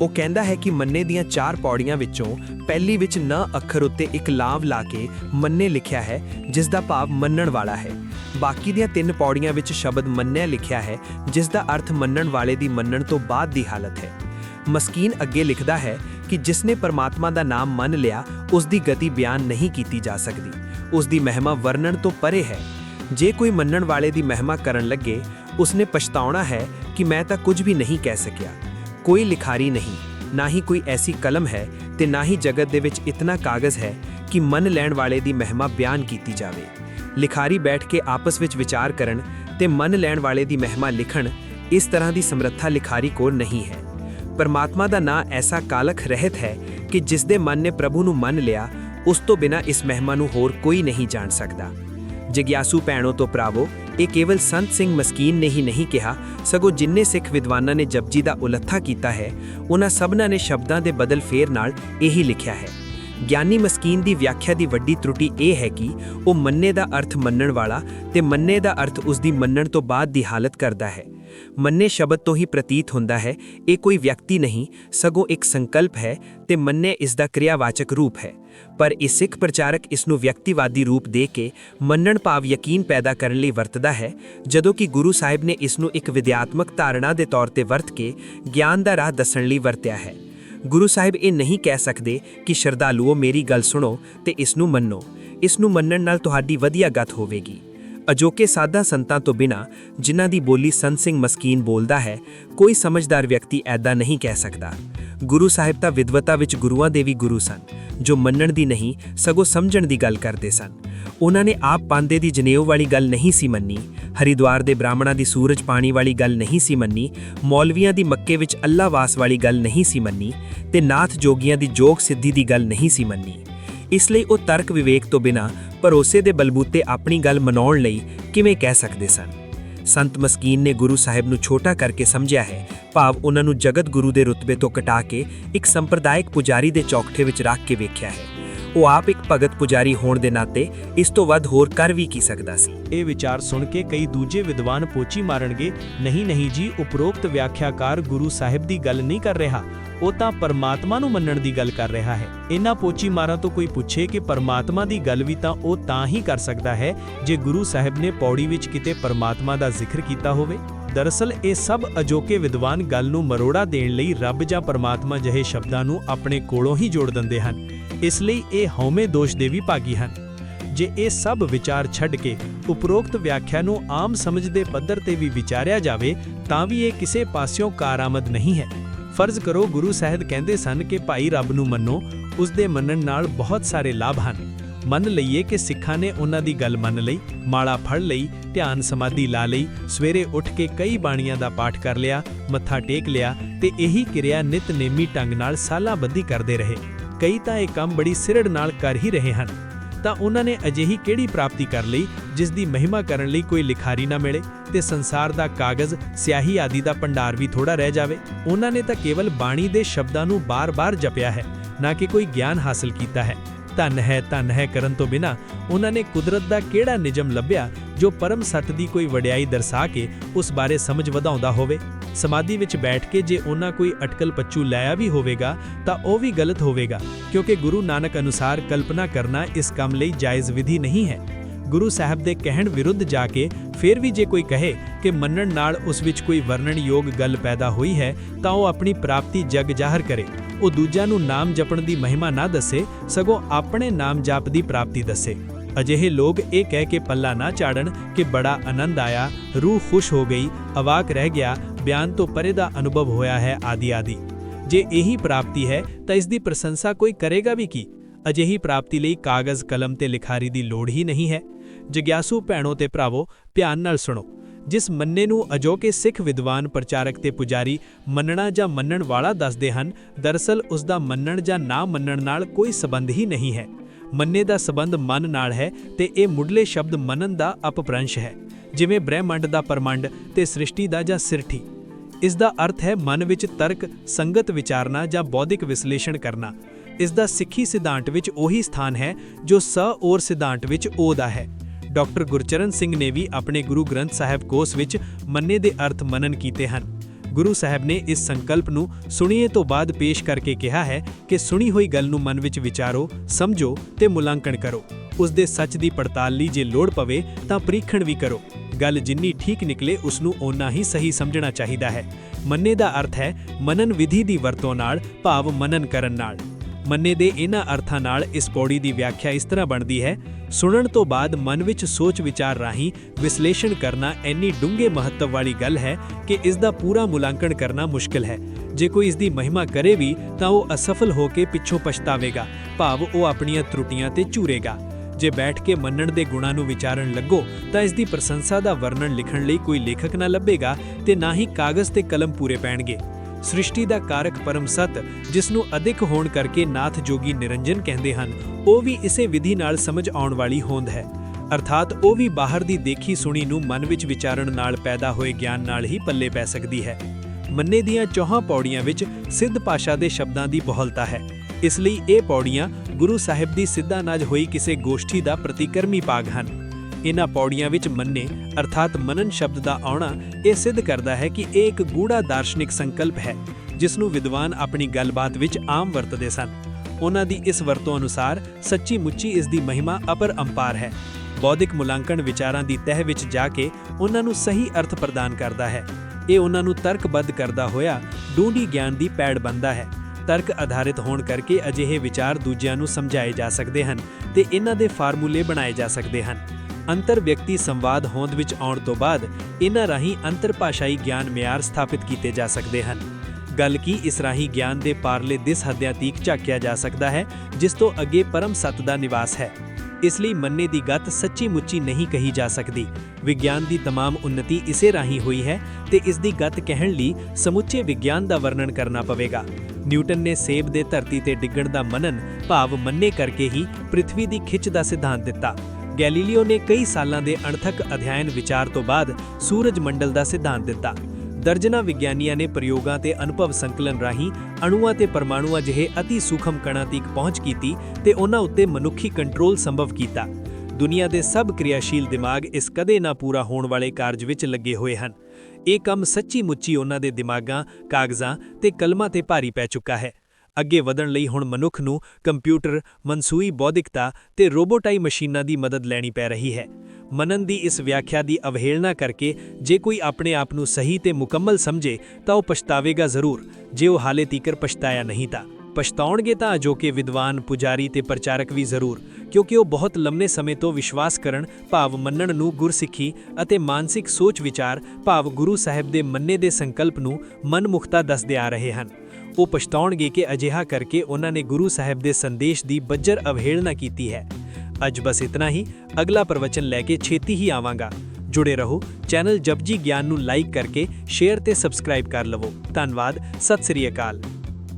ਉਹ ਕਹਿੰਦਾ ਹੈ ਕਿ ਮੰਨੇ ਦੀਆਂ ਚਾਰ ਪੌੜੀਆਂ ਵਿੱਚੋਂ ਪਹਿਲੀ ਵਿੱਚ ਨ ਅੱਖਰ ਉੱਤੇ ਇੱਕ ਲਾਵ ਲਾ ਕੇ ਮੰਨੇ ਲਿਖਿਆ ਹੈ, ਜਿਸ ਦਾ ਭਾਵ ਮੰਨਣ ਵਾਲਾ ਹੈ। ਬਾਕੀ ਦੀਆਂ ਤਿੰਨ ਪੌੜੀਆਂ ਵਿੱਚ ਸ਼ਬਦ ਮੰਨਿਆ ਲਿਖਿਆ ਹੈ, ਜਿਸ ਦਾ ਅਰਥ ਮੰਨਣ ਵਾਲੇ ਦੀ ਮੰਨਣ ਤੋਂ ਬਾਅਦ ਦੀ ਹਾਲਤ ਹੈ। ਮਸਕੀਨ ਅੱਗੇ ਲਿਖਦਾ ਹੈ ਕਿ ਜਿਸਨੇ ਪਰਮਾਤਮਾ ਦਾ ਨਾਮ ਮੰਨ ਲਿਆ ਉਸ ਦੀ ਗਤੀ ਬਿਆਨ ਨਹੀਂ ਕੀਤੀ ਜਾ ਸਕਦੀ। ਉਸ ਦੀ ਮਹਿਮਾ ਵਰਣਨ ਤੋਂ ਪਰੇ ਹੈ। ਜੇ ਕੋਈ ਮੰਨਣ ਵਾਲੇ ਦੀ ਮਹਿਮਾ ਕਰਨ ਲੱਗੇ, ਉਸਨੇ ਪਛਤਾਉਣਾ ਹੈ ਕਿ ਮੈਂ ਤਾਂ ਕੁਝ ਵੀ ਨਹੀਂ ਕਹਿ ਸਕਿਆ। ਕੋਈ ਲਿਖਾਰੀ ਨਹੀਂ, ਨਾ ਹੀ ਕੋਈ ਐਸੀ ਕਲਮ ਹੈ ਤੇ ਨਾ ਹੀ ਜਗਤ ਦੇ ਵਿੱਚ ਇਤਨਾ ਕਾਗਜ਼ ਹੈ ਕਿ ਮੰਨ ਲੈਣ ਵਾਲੇ ਦੀ ਮਹਿਮਾ ਬਿਆਨ ਕੀਤੀ ਜਾਵੇ। ਲਿਖਾਰੀ ਬੈਠ ਕੇ ਆਪਸ ਵਿੱਚ ਵਿਚਾਰ ਕਰਨ ਤੇ ਮਨ ਲੈਣ ਵਾਲੇ ਦੀ ਮਹਿਮਾ ਲਿਖਣ ਇਸ ਤਰ੍ਹਾਂ ਦੀ ਸਮਰੱਥਾ ਲਿਖਾਰੀ ਕੋਲ ਨਹੀਂ ਹੈ। ਪਰਮਾਤਮਾ ਦਾ ਨਾਂ ਐਸਾ ਕਾਲਖ ਰਹਿਤ ਹੈ ਕਿ ਜਿਸ ਦੇ ਮਨ ਨੇ ਪ੍ਰਭੂ ਨੂੰ ਮੰਨ ਲਿਆ, ਉਸ ਤੋਂ ਬਿਨਾ ਇਸ ਮਹਿਮਾ ਨੂੰ ਹੋਰ ਕੋਈ ਨਹੀਂ ਜਾਣ ਸਕਦਾ। ਜਗਿਆਸੂ ਭੈਣੋ ਤੋਂ ਭਰਾਵੋ, ਇਹ ਕੇਵਲ ਸੰਤ ਸਿੰਘ ਮਸਕੀਨ ਨੇ ਹੀ ਨਹੀਂ ਕਿਹਾ, ਸਗੋਂ ਜਿੰਨੇ ਸਿੱਖ ਵਿਦਵਾਨਾਂ ਨੇ ਜਪਜੀ ਦਾ ਉਲੱਥਾ ਕੀਤਾ ਹੈ, ਉਹਨਾਂ ਸਭਨਾਂ ਨੇ ਸ਼ਬਦਾਂ ਦੇ ਬਦਲ ਫੇਰ ਨਾਲ ਇਹੀ ਲਿਖਿਆ ਹੈ। ਗਿਆਨੀ ਮਸਕੀਨ ਦੀ ਵਿਆਖਿਆ ਦੀ ਵੱਡੀ ਤਰੁਟੀ ਇਹ ਹੈ ਕਿ ਉਹ ਮੰਨੇ ਦਾ ਅਰਥ ਮੰਨਣ ਵਾਲਾ ਤੇ ਮੰਨੇ ਦਾ ਅਰਥ ਉਸ ਦੀ ਮੰਨਣ ਤੋਂ ਬਾਅਦ ਦੀ ਹਾਲਤ ਕਰਦਾ ਹੈ। ਮੰਨੇ ਸ਼ਬਦ ਤੋਂ ਹੀ ਪ੍ਰਤੀਤ ਹੁੰਦਾ ਹੈ, ਇਹ ਕੋਈ ਵਿਅਕਤੀ ਨਹੀਂ, ਸਗੋਂ ਇੱਕ ਸੰਕਲਪ ਹੈ ਤੇ ਮੰਨੇ ਇਸ ਦਾ ਕਿਰਿਆਵਾਚਕ ਰੂਪ ਹੈ। ਪਰ ਇਹ ਸਿੱਖ ਪ੍ਰਚਾਰਕ ਇਸ ਨੂੰ ਵਿਅਕਤੀਵਾਦੀ ਰੂਪ ਦੇ ਕੇ ਮੰਨਣ ਭਾਵ ਯਕੀਨ ਪੈਦਾ ਕਰਨ ਲਈ ਵਰਤਦਾ ਹੈ, ਜਦੋਂ ਕਿ ਗੁਰੂ ਸਾਹਿਬ ਨੇ ਇਸ ਨੂੰ ਇੱਕ ਵਿਦਿਆਤਮਕ ਧਾਰਨਾ ਦੇ ਤੌਰ ਤੇ ਵਰਤ ਕੇ ਗਿਆਨ ਦਾ ਰਾਹ ਦੱਸਣ ਲਈ ਵਰਤਿਆ ਹੈ। ਗੁਰੂ ਸਾਹਿਬ ਇਹ ਨਹੀਂ ਕਹਿ ਸਕਦੇ ਕਿ ਸ਼ਰਧਾਲੂਓ ਮੇਰੀ ਗੱਲ ਸੁਣੋ ਤੇ ਇਸ ਨੂੰ ਮੰਨੋ। ਇਸ ਨੂੰ ਮੰਨਣ ਨਾਲ ਤੁਹਾਡੀ ਵਧੀਆ ਗਤ ਹੋਵੇਗੀ। ਅਜੋਕੇ ਸਾਦਾ ਸੰਤਾਂ ਤੋਂ ਬਿਨਾ ਜਿਨ੍ਹਾਂ ਦੀ ਬੋਲੀ ਸੰਤ ਸਿੰਘ ਮਸਕੀਨ ਬੋਲਦਾ ਹੈ, ਕੋਈ ਸਮਝਦਾਰ ਵਿਅਕਤੀ ਐਦਾਂ ਨਹੀਂ ਕਹਿ ਸਕਦਾ। ਗੁਰੂ ਸਾਹਿਬ ਤਾਂ ਵਿਦਵਤਾ ਵਿੱਚ ਗੁਰੂਆਂ ਦੇ ਵੀ ਗੁਰੂ ਸਨ, ਜੋ ਮੰਨਣ ਦੀ ਨਹੀਂ, ਸਗੋਂ ਸਮਝਣ ਦੀ ਗੱਲ ਕਰਦੇ ਸਨ। ਉਹਨਾਂ ਨੇ ਆਪ ਪਾਂਦੇ ਦੀ ਜਨੇਊ ਵਾਲੀ ਗੱਲ ਨਹੀਂ ਸੀ ਮੰਨੀ, ਹਰਿਦੁਆਰ ਦੇ ਬ੍ਰਾਹਮਣਾਂ ਦੀ ਸੂਰਜ ਪਾਣੀ ਵਾਲੀ ਗੱਲ ਨਹੀਂ ਸੀ ਮੰਨੀ, ਮੌਲਵੀਆਂ ਦੀ ਮੱਕੇ ਵਿੱਚ ਅੱਲਾ ਵਾਸ ਵਾਲੀ ਗੱਲ ਨਹੀਂ ਸੀ ਮੰਨੀ ਤੇ ਨਾਥ ਜੋਗੀਆਂ ਦੀ ਜੋਗ ਸਿੱਧੀ ਦੀ ਗੱਲ ਨਹੀਂ ਸੀ ਮੰਨੀ। ਇਸ ਲਈ ਉਹ ਤਰਕ ਵਿਵੇਕ ਤੋਂ ਬਿਨਾ ਭਰੋਸੇ ਦੇ ਬਲਬੂਤੇ ਆਪਣੀ ਗੱਲ ਮਨਾਉਣ ਲਈ ਕਿਵੇਂ ਕਹਿ ਸਕਦੇ ਸਨ? ਸੰਤ ਮਸਕੀਨ ਨੇ ਗੁਰੂ ਸਾਹਿਬ ਨੂੰ ਛੋਟਾ ਕਰਕੇ ਸਮਝਿਆ ਹੈ, ਭਾਵ ਉਹਨਾਂ ਨੂੰ ਜਗਤ ਗੁਰੂ ਦੇ ਰੁਤਬੇ ਤੋਂ ਕਟਾ ਕੇ ਇੱਕ ਸੰਪਰਦਾਇਕ ਪੁਜਾਰੀ ਦੇ ਚੌਕਠੇ ਵਿੱਚ ਰੱਖ ਕੇ ਵੇਖਿਆ ਹੈ। ਉਹ ਆਪ ਇੱਕ ਭਗਤ ਪੁਜਾਰੀ ਹੋਣ ਦੇ ਨਾਤੇ ਇਸ ਤੋਂ ਵੱਧ ਹੋਰ ਕਰ ਵੀ ਕੀ ਸਕਦਾ ਸੀ? ਇਹ ਵਿਚਾਰ ਸੁਣ ਕੇ ਕਈ ਦੂਜੇ ਵਿਦਵਾਨ ਪੋਚੀ ਮਾਰਨਗੇ, ਨਹੀਂ ਨਹੀਂ ਜੀ, ਉਪਰੋਕਤ ਵਿਆਖਿਆਕਾਰ ਗੁਰੂ ਸਾਹਿਬ ਦੀ ਗੱਲ ਨਹੀਂ ਕਰ ਰਿਹਾ। ਉਹ ਤਾਂ ਪਰਮਾਤਮਾ ਨੂੰ ਮੰਨਣ ਦੀ ਗੱਲ ਕਰ ਰਿਹਾ ਹੈ। ਇਹਨਾਂ ਪੋਚੀ ਮਾਰਾਂ ਤੋਂ ਕੋਈ ਪੁੱਛੇ ਕਿ ਪਰਮਾਤਮਾ ਦੀ ਗੱਲ ਵੀ ਤਾਂ ਉਹ ਤਾਂ ਹੀ ਕਰ ਸਕਦਾ ਹੈ, ਜੇ ਗੁਰੂ ਸਾਹਿਬ ਨੇ ਪੌੜੀ ਵਿੱਚ ਕਿਤੇ ਪਰਮਾਤਮਾ ਦਾ ਜ਼ਿਕਰ ਕੀਤਾ ਹੋਵੇ। ਦਰਅਸਲ, ਇਹ ਸਭ ਅਜੋਕੇ ਵਿਦਵਾਨ ਗੱਲ ਨੂੰ ਮਰੋੜਾ ਦੇਣ ਲਈ ਰੱਬ ਜਾਂ ਪਰਮਾਤਮਾ ਜਿਹੇ ਸ਼ਬਦਾਂ ਨੂੰ ਆਪਣੇ ਕੋਲੋਂ ਹੀ ਜੋੜ ਦਿੰਦੇ ਹਨ। ਇਸ ਲਈ ਇਹ ਹਉਮੈ ਦੋਸ਼ ਦੇ ਵੀ ਭਾਗੀ ਹਨ। ਜੇ ਇਹ ਸਭ ਵਿਚਾਰ ਛੱਡ ਕੇ ਉਪਰੋਕਤ ਵਿਆਖਿਆ ਨੂੰ ਆਮ ਸਮਝ ਦੇ ਪੱਧਰ ਤੇ ਵੀ ਵਿਚਾਰਿਆ ਜਾਵੇ, ਤਾਂ ਵੀ ਇਹ ਕਿਸੇ ਪਾਸਿਓਂ ਕਾਰਾਮਦ ਨਹੀਂ ਹੈ। ਫਰਜ਼ ਕਰੋ ਗੁਰੂ ਸਾਹਿਬ ਕਹਿੰਦੇ ਸਨ ਕਿ ਭਾਈ ਰੱਬ ਨੂੰ ਮੰਨੋ, ਉਸ ਦੇ ਮੰਨਣ ਨਾਲ ਬਹੁਤ ਸਾਰੇ ਲਾਭ ਹਨ। ਮੰਨ ਲਈਏ ਕਿ ਸਿੱਖਾਂ ਨੇ ਉਹਨਾਂ ਦੀ ਗੱਲ ਮੰਨ ਲਈ, ਮਾਲਾ ਫੜ ਲਈ, ਧਿਆਨ ਸਮਾਧੀ ਲਾ ਲਈ, ਸਵੇਰੇ ਉੱਠ ਕੇ ਕਈ ਬਾਣੀਆਂ ਦਾ ਪਾਠ ਕਰ ਲਿਆ, ਮੱਥਾ ਟੇਕ ਲਿਆ ਤੇ ਇਹੀ ਕਿਰਿਆ ਨਿਤਨੇਮੀ ਢੰਗ ਨਾਲ ਸਾਲਾਂ ਬੱਧੀ ਕਰਦੇ ਰਹੇ। ਕਈ ਤਾਂ ਇਹ ਕੰਮ ਬੜੀ ਸਿਰੜ ਨਾਲ ਕਰ ਹੀ ਰਹੇ ਹਨ। ਤਾਂ ਉਹਨਾਂ ਨੇ ਅਜਿਹੀ ਕਿਹੜੀ ਪ੍ਰਾਪਤੀ ਕਰ ਲਈ ਜਿਸ ਦੀ ਮਹਿਮਾ ਕਰਨ ਲਈ ਕੋਈ ਲਿਖਾਰੀ ਨਾ ਮਿਲੇ ਤੇ ਸੰਸਾਰ ਦਾ ਕਾਗਜ਼, ਸਿਆਹੀ ਆਦਿ ਦਾ ਭੰਡਾਰ ਵੀ ਥੋੜਾ ਰਹਿ ਜਾਵੇ, ਉਹਨਾਂ ਨੇ ਤਾਂ ਕੇਵਲ ਬਾਣੀ ਦੇ ਸ਼ਬਦਾਂ ਨੂੰ ਬਾਰ-ਬਾਰ ਜਪਿਆ ਹੈ, ਨਾ ਕਿ ਕੋਈ ਗਿਆਨ ਹਾਸਲ ਕੀਤਾ ਹੈ। ਧਨ ਹੈ ਧਨ ਹੈ ਕਰਨ ਤੋਂ ਬਿਨਾ ਉਹਨਾਂ ਨੇ ਕੁਦਰਤ ਦਾ ਕਿਹੜਾ ਨਿਯਮ ਲੱਭਿਆ, ਜੋ ਪਰਮ ਸੱਤ ਦੀ ਕੋਈ ਵਡਿਆਈ ਦਰਸਾ ਕੇ ਉਸ ਬਾਰੇ ਸਮਝ ਵਧਾਉਂਦਾ ਹੋਵੇ? ਸਮਾਧੀ ਵਿੱਚ ਬੈਠ ਕੇ ਜੇ ਉਹਨਾਂ ਕੋਈ ਅਟਕਲ ਪੱਚੂ ਲਾਇਆ ਵੀ ਹੋਵੇਗਾ, ਤਾਂ ਉਹ ਵੀ ਗਲਤ ਹੋਵੇਗਾ, ਕਿਉਂਕਿ ਗੁਰੂ ਨਾਨਕ ਅਨੁਸਾਰ ਕਲਪਨਾ ਕਰਨਾ ਇਸ ਕੰਮ ਲਈ ਜਾਇਜ਼ ਵਿਧੀ ਨਹੀਂ ਹੈ। ਗੁਰੂ ਸਾਹਿਬ ਦੇ ਕਹਿਣ ਵਿਰੁੱਧ ਜਾ ਕੇ ਫਿਰ ਵੀ ਜੇ ਕੋਈ ਕਹੇ ਕਿ ਮੰਨਣ ਨਾਲ ਉਸ ਵਿੱਚ ਕੋਈ ਵਰਣਨਯੋਗ ਗੱਲ ਪੈਦਾ ਹੋਈ ਹੈ, ਤਾਂ ਉਹ ਆਪਣੀ ਪ੍ਰਾਪਤੀ ਜਗ ਜ਼ਾਹਰ ਕਰੇ। ਉਹ ਦੂਜਿਆਂ ਨੂੰ ਨਾਮ ਜਪਣ ਦੀ ਮਹਿਮਾ ਨਾ ਦੱਸੇ, ਸਗੋਂ ਆਪਣੇ ਨਾਮ ਜਾਪ ਦੀ ਪ੍ਰਾਪਤੀ ਦੱਸੇ। ਅਜਿਹੇ ਲੋਕ ਇਹ ਕਹਿ ਕੇ ਪੱਲਾ ਨਾ ਚਾੜਨ ਕਿ ਬੜਾ ਆਨੰਦ ਆਇਆ, ਰੂਹ ਖੁਸ਼ ਹੋ ਗਈ, ਅਵਾਕ ਰਹਿ ਗਿਆ, ਬਿਆਨ ਤੋਂ ਪਰੇ ਦਾ ਅਨੁਭਵ ਹੋਇਆ ਹੈ ਆਦਿ ਆਦਿ। ਜੇ ਇਹੀ ਪ੍ਰਾਪਤੀ ਹੈ, ਤਾਂ ਇਸ ਦੀ ਪ੍ਰਸ਼ੰਸਾ ਕੋਈ ਕਰੇਗਾ ਵੀ ਕੀ? ਅਜਿਹੀ ਪ੍ਰਾਪਤੀ ਲਈ ਕਾਗਜ਼ ਕਲਮ ਤੇ ਲਿਖਾਰੀ ਦੀ ਲੋੜ ਹੀ ਨਹੀਂ ਹੈ। ਜਗਿਆਸੂ ਭੈਣੋ ਤੇ ਭਰਾਵੋ, ਧਿਆਨ ਨਾਲ ਸੁਣੋ। ਜਿਸ ਮੰਨੇ ਨੂੰ ਅਜੋਕੇ ਸਿੱਖ ਵਿਦਵਾਨ ਪ੍ਰਚਾਰਕ ਤੇ ਪੁਜਾਰੀ ਮੰਨਣਾ ਜਾਂ ਮੰਨਣ ਵਾਲਾ ਦੱਸਦੇ ਹਨ ਦਰਅਸਲ ਉਸ ਦਾ ਮੰਨਣ ਜਾਂ ਨਾ ਮੰਨਣ ਨਾਲ ਕੋਈ ਸਬੰਧ ਹੀ ਨਹੀਂ ਹੈ। ਮੰਨੇ ਦਾ ਸਬੰਧ ਮਨ ਨਾਲ ਹੈ ਤੇ ਇਹ ਮੁੱਢਲੇ ਸ਼ਬਦ ਮਨਨ ਦਾ ਅਪਭ੍ਰੰਸ਼ ਹੈ। ਜਿਵੇਂ ਬ੍ਰਹਿਮੰਡ ਦਾ ਪਰਮੰਡ ਤੇ ਸ੍ਰਿਸ਼ਟੀ ਦਾ ਜਾਂ ਸਿਰਠੀ। ਇਸ ਦਾ ਅਰਥ ਹੈ ਮਨ ਵਿੱਚ ਤਰਕ, ਸੰਗਤ ਵਿਚਾਰਨਾ ਜਾਂ ਬੌਧਿਕ ਵਿਸ਼ਲੇਸ਼ਣ ਕਰਨਾ। ਇਸ ਦਾ ਸਿੱਖੀ ਸਿਧਾਂਤ ਵਿੱਚ ਉਹੀ ਸਥਾਨ ਹੈ ਜੋ ਸ ਔਰ ਸਿਧਾਂਤ ਵਿੱਚ ਉਹ ਦਾ ਹੈ। ਡਾਕਟਰ ਗੁਰਚਰਨ ਸਿੰਘ ਨੇ ਵੀ ਆਪਣੇ ਗੁਰੂ ਗ੍ਰੰਥ ਸਾਹਿਬ ਕੋਸ ਵਿੱਚ ਮੰਨੇ ਦੇ ਅਰਥ ਮਨਨ ਕੀਤੇ ਹਨ। ਗੁਰੂ ਸਾਹਿਬ ਨੇ ਇਸ ਸੰਕਲਪ ਨੂੰ ਸੁਣੀਏ ਤੋਂ ਬਾਅਦ ਪੇਸ਼ ਕਰਕੇ ਕਿਹਾ ਹੈ ਕਿ ਸੁਣੀ ਹੋਈ ਗੱਲ ਨੂੰ ਮਨ ਵਿੱਚ ਵਿਚਾਰੋ, ਸਮਝੋ ਤੇ ਮੁਲਾਂਕਣ ਕਰੋ। ਉਸ ਦੇ ਸੱਚ ਦੀ ਪੜਤਾਲ ਲਈ ਜੇ ਲੋੜ ਪਵੇ ਤਾਂ ਪ੍ਰੀਖਣ ਵੀ ਕਰੋ। ਗੱਲ ਜਿੰਨੀ ਠੀਕ ਨਿਕਲੇ ਉਸ ਨੂੰ ਓਨਾ ਹੀ ਸਹੀ ਸਮਝਣਾ ਚਾਹੀਦਾ ਹੈ। ਮੰਨੇ ਦਾ ਅਰਥ ਹੈ, ਮਨਨ ਵਿਧੀ ਦੀ ਵਰਤੋਂ ਨਾਲ, ਭਾਵ ਮਨਨ ਕਰਨ ਨਾਲ। ਮੰਨੇ ਦੇ ਇਹਨਾਂ ਅਰਥਾਂ ਨਾਲ ਇਸ ਪੌੜੀ ਦੀ ਵਿਆਖਿਆ ਇਸ ਤਰ੍ਹਾਂ ਬਣਦੀ ਹੈ, ਸੁਣਨ ਤੋਂ ਬਾਅਦ ਮਨ ਵਿੱਚ ਸੋਚ ਵਿਚਾਰ ਰਾਹੀਂ ਵਿਸ਼ਲੇਸ਼ਣ ਕਰਨਾ ਇੰਨੀ ਡੂੰਘੇ ਮਹੱਤਵ ਵਾਲੀ ਗੱਲ ਹੈ ਕਿ ਇਸ ਦਾ ਪੂਰਾ ਮੁਲਾਂਕਣ ਕਰਨਾ ਮੁਸ਼ਕਲ ਹੈ। ਜੇ ਕੋਈ ਇਸ ਦੀ ਮਹਿਮਾ ਕਰੇ ਵੀ, ਤਾਂ ਉਹ ਅਸਫਲ ਹੋ ਕੇ ਪਿੱਛੋਂ ਪਛਤਾਵੇਗਾ, ਭਾਵ ਉਹ ਆਪਣੀਆਂ ਤਰੁੱਟੀਆਂ ਤੇ ਝੂਰੇਗਾ। ਜੇ ਬੈਠ ਕੇ ਮੰਨਣ ਦੇ ਗੁਣਾਂ ਨੂੰ ਵਿਚਾਰਨ ਲੱਗੋ, ਤਾਂ ਇਸ ਦੀ ਪ੍ਰਸ਼ੰਸਾ ਦਾ ਵਰਣਨ ਲਿਖਣ ਲਈ ਕੋਈ ਲੇਖਕ ਨਾ ਲੱਭੇਗਾ ਤੇ ਨਾ ਹੀ ਕਾਗਜ਼ ਤੇ ਕਲਮ ਪੂਰੇ ਪੈਣਗੇ। ਸ੍ਰਿਸ਼ਟੀ ਦਾ ਕਾਰਕ ਪਰਮ ਸਤ ਜਿਸ ਨੂੰ ਅਧਿਕ ਹੋਣ ਕਰਕੇ ਨਾਥ ਜੋਗੀ ਨਿਰੰਜਨ ਕਹਿੰਦੇ ਹਨ, ਉਹ ਵੀ ਇਸੇ ਵਿਧੀ ਨਾਲ ਸਮਝ ਆਉਣ ਵਾਲੀ ਹੋਂਦ ਹੈ। ਅਰਥਾਤ ਉਹ ਵੀ ਬਾਹਰ ਦੀ ਦੇਖੀ ਸੁਣੀ ਨੂੰ ਮਨ ਵਿੱਚ ਵਿਚਾਰਨ ਨਾਲ ਪੈਦਾ ਹੋਏ ਗਿਆਨ ਨਾਲ ਹੀ ਪੱਲੇ ਪੈ ਸਕਦੀ ਹੈ। ਮੰਨੇ ਦੀਆਂ ਚੌਹਾਂ ਪੌੜੀਆਂ ਵਿੱਚ ਸਿੱਧ ਭਾਸ਼ਾ ਦੇ ਸ਼ਬਦਾਂ ਦੀ ਬਹੁਲਤਾ ਹੈ। ਇਸ ਲਈ ਇਹ ਪੌੜੀਆਂ ਗੁਰੂ ਸਾਹਿਬ ਦੀ ਸਿੱਧਾ ਨਾਜ ਹੋਈ ਕਿਸੇ ਗੋਸ਼ਠੀ ਦਾ ਪ੍ਰਤੀਕਰਮੀ ਭਾਗ ਹਨ। ਇਹਨਾਂ ਪੌੜੀਆਂ ਵਿੱਚ ਮੰਨੇ, ਅਰਥਾਤ ਮਨਨ ਸ਼ਬਦ ਦਾ ਆਉਣਾ, ਇਹ ਸਿੱਧ ਕਰਦਾ ਹੈ ਕਿ ਇਹ ਇੱਕ ਗੂੜਾ ਦਾਰਸ਼ਨਿਕ ਸੰਕਲਪ ਹੈ, ਜਿਸ ਨੂੰ ਵਿਦਵਾਨ ਆਪਣੀ ਗੱਲਬਾਤ ਵਿੱਚ ਆਮ ਵਰਤਦੇ ਸਨ। ਉਹਨਾਂ ਦੀ ਇਸ ਵਰਤੋਂ ਅਨੁਸਾਰ ਸੱਚੀ ਮੁੱਚੀ ਇਸ ਦੀ ਮਹਿਮਾ ਅਪਰ ਅੰਪਾਰ ਹੈ। ਬੌਧਿਕ ਮੁਲਾਂਕਣ ਵਿਚਾਰਾਂ ਦੀ ਤਹਿ ਵਿੱਚ ਜਾ ਕੇ ਉਹਨਾਂ ਨੂੰ ਸਹੀ ਅਰਥ ਪ੍ਰਦਾਨ ਕਰਦਾ ਹੈ। ਇਹ ਉਹਨਾਂ ਨੂੰ ਤਰਕਬੱਧ ਕਰਦਾ ਹੋਇਆ ਡੂੰਡੀ ਗਿਆਨ ਦੀ ਪੈੜ ਬੰਦਾ ਹੈ। ਤਰਕ ਆਧਾਰਿਤ ਹੋਣ ਕਰਕੇ ਅਜਿਹੇ ਵਿਚਾਰ ਦੂਜਿਆਂ ਨੂੰ ਸਮਝਾਏ ਜਾ ਸਕਦੇ ਹਨ ਤੇ ਇਹਨਾਂ ਦੇ ਫਾਰਮੂਲੇ ਬਣਾਏ ਜਾ ਸਕਦੇ ਹਨ। ਅੰਤਰ ਵਿਅਕਤੀ ਸੰਵਾਦ ਹੋਂਦ ਵਿੱਚ ਆਉਣ ਤੋਂ ਬਾਅਦ ਇਹਨਾਂ ਰਾਹੀਂ ਅੰਤਰ ਭਾਸ਼ਾਈ ਗਿਆਨ ਮਿਆਰ ਸਥਾਪਿਤ ਕੀਤੇ ਜਾ ਸਕਦੇ ਹਨ। ਗੱਲ ਕੀ ਇਸ ਰਾਹੀਂ ਗਿਆਨ ਦੇ ਪਾਰਲੇ ਦਿਸ ਹੱਦਿਆਂ ਤੀਕ ਝਾਕਿਆ ਜਾ ਸਕਦਾ ਹੈ, ਜਿਸ ਤੋਂ ਅੱਗੇ ਪਰਮ ਸੱਤ ਦਾ ਨਿਵਾਸ ਹੈ। ਇਸ ਲਈ ਮੰਨੇ ਦੀ ਗੱਤ ਸੱਚੀ ਮੁੱਚੀ ਨਹੀਂ ਕਹੀ ਜਾ ਸਕਦੀ। ਵਿਗਿਆਨ ਦੀ तमाम ਉન્નਤੀ ਇਸੇ ਰਾਹੀਂ ਹੋਈ ਹੈ ਤੇ ਇਸ ਦੀ ਗੱਤ ਕਹਿਣ ਲਈ ਸਮੁੱਚੇ ਵਿਗਿਆਨ ਦਾ ਵਰਣਨ ਕਰਨਾ ਪਵੇਗਾ। ਨਿਊਟਨ ਨੇ ਸੇਬ ਦੇ ਧਰਤੀ ਤੇ ਡਿੱਗਣ ਦਾ ਮਨਨ ਭਾਵ ਮੰਨੇ ਕਰਕੇ ਹੀ ਪ੍ਰਿਥਵੀ ਦੀ ਖਿੱਚ ਦਾ ਸਿਧਾਂਤ ਦਿੱਤਾ। ਗੈਲੀਲੀਓ ਨੇ ਕਈ ਸਾਲਾਂ ਦੇ ਅਣਥਕ ਅਧਿਐਨ ਵਿਚਾਰ ਤੋਂ ਬਾਅਦ ਸੂਰਜ ਮੰਡਲ ਦਾ ਸਿਧਾਂਤ ਦਿੱਤਾ। ਦਰਜਨਾ ਵਿਗਿਆਨੀਆਂ ਨੇ ਪ੍ਰਯੋਗਾਂ ਤੇ ਅਨੁਭਵ ਸੰਕਲਨ ਰਾਹੀਂ ਅਣੂਆਂ ਤੇ ਪਰਮਾਣੂਆਂ ਜਿਹੇ ਅਤੀ ਸੂਖਮ ਕਣਾਂ ਤੀਕ ਪਹੁੰਚ ਕੀਤੀ ਤੇ ਉਹਨਾਂ ਉੱਤੇ ਮਨੁੱਖੀ ਕੰਟਰੋਲ ਸੰਭਵ ਕੀਤਾ। ਦੁਨੀਆ ਦੇ ਸਭ ਕਿਰਿਆਸ਼ੀਲ ਦਿਮਾਗ ਇਸ ਕਦੇ ਨਾ ਪੂਰਾ ਹੋਣ ਵਾਲੇ ਕਾਰਜ ਵਿੱਚ ਲੱਗੇ ਹੋਏ ਹਨ। ਇਹ ਕੰਮ ਸੱਚੀ ਮੁੱਚੀ ਉਹਨਾਂ ਦੇ ਦਿਮਾਗਾਂ, ਕਾਗਜ਼ਾਂ ਤੇ ਕਲਮਾਂ ਤੇ ਭਾਰੀ ਪੈ ਚੁੱਕਾ ਹੈ। ਅੱਗੇ ਵਧਣ ਲਈ ਹੁਣ ਮਨੁੱਖ ਨੂੰ ਕੰਪਿਊਟਰ, ਮਨਸੂਈ ਬੌਧਿਕਤਾ ਤੇ ਰੋਬੋਟਾਈ ਮਸ਼ੀਨਾਂ ਦੀ ਮਦਦ ਲੈਣੀ ਪੈ ਰਹੀ ਹੈ। ਮਨਨ ਦੀ ਇਸ ਵਿਆਖਿਆ ਦੀ ਅਵਹੇਲਨਾ ਕਰਕੇ ਜੇ ਕੋਈ ਆਪਣੇ ਆਪ ਨੂੰ ਸਹੀ ਤੇ ਮੁਕੰਮਲ ਸਮਝੇ ਤਾਂ ਉਹ ਪਛਤਾਵੇਗਾ ਜ਼ਰੂਰ, ਜੇ ਉਹ ਹਾਲੇ ਤੀਕਰ ਪਛਤਾਇਆ ਨਹੀਂ ਤਾਂ। ਪਛਤਾਉਣਗੇ ਤਾਂ ਅਜੋਕੇ ਵਿਦਵਾਨ, ਪੁਜਾਰੀ ਤੇ ਪ੍ਰਚਾਰਕ ਵੀ ਜ਼ਰੂਰ, ਕਿਉਂਕਿ ਉਹ ਬਹੁਤ ਲੰਮੇ ਸਮੇਂ ਤੋਂ ਵਿਸ਼ਵਾਸ ਕਰਨ, ਭਾਵ ਮੰਨਣ ਨੂੰ ਗੁਰਸਿੱਖੀ ਅਤੇ ਮਾਨਸਿਕ ਸੋਚ ਵਿਚਾਰ ਭਾਵ ਗੁਰੂ ਸਾਹਿਬ ਦੇ ਮੰਨੇ ਦੇ ਸੰਕਲਪ ਨੂੰ ਮਨਮੁਖਤਾ ਦੱਸਦੇ ਆ ਰਹੇ ਹਨ। ਉਹ ਪਛਤਾਉਣਗੇ ਕਿ ਅਜਿਹਾ ਕਰਕੇ ਉਹਨਾਂ ਨੇ ਗੁਰੂ ਸਾਹਿਬ ਦੇ ਸੰਦੇਸ਼ ਦੀ ਬੱਜਰ ਅਵਹੇਲਨਾ ਕੀਤੀ ਹੈ। ਅੱਜ ਬਸ ਇਤਨਾ ਹੀ। ਅਗਲਾ ਪ੍ਰਵਚਨ ਲੈ ਕੇ ਛੇਤੀ ਹੀ ਆਵਾਂਗਾ। ਜੁੜੇ ਰਹੋ। ਚੈਨਲ ਜਪਜੀ ਗਿਆਨ ਨੂੰ ਲਾਈਕ ਕਰਕੇ, ਸ਼ੇਅਰ ਤੇ ਸਬਸਕ੍ਰਾਈਬ ਕਰ ਲਵੋ। ਧੰਨਵਾਦ। ਸਤਿ ਸ੍ਰੀ ਅਕਾਲ।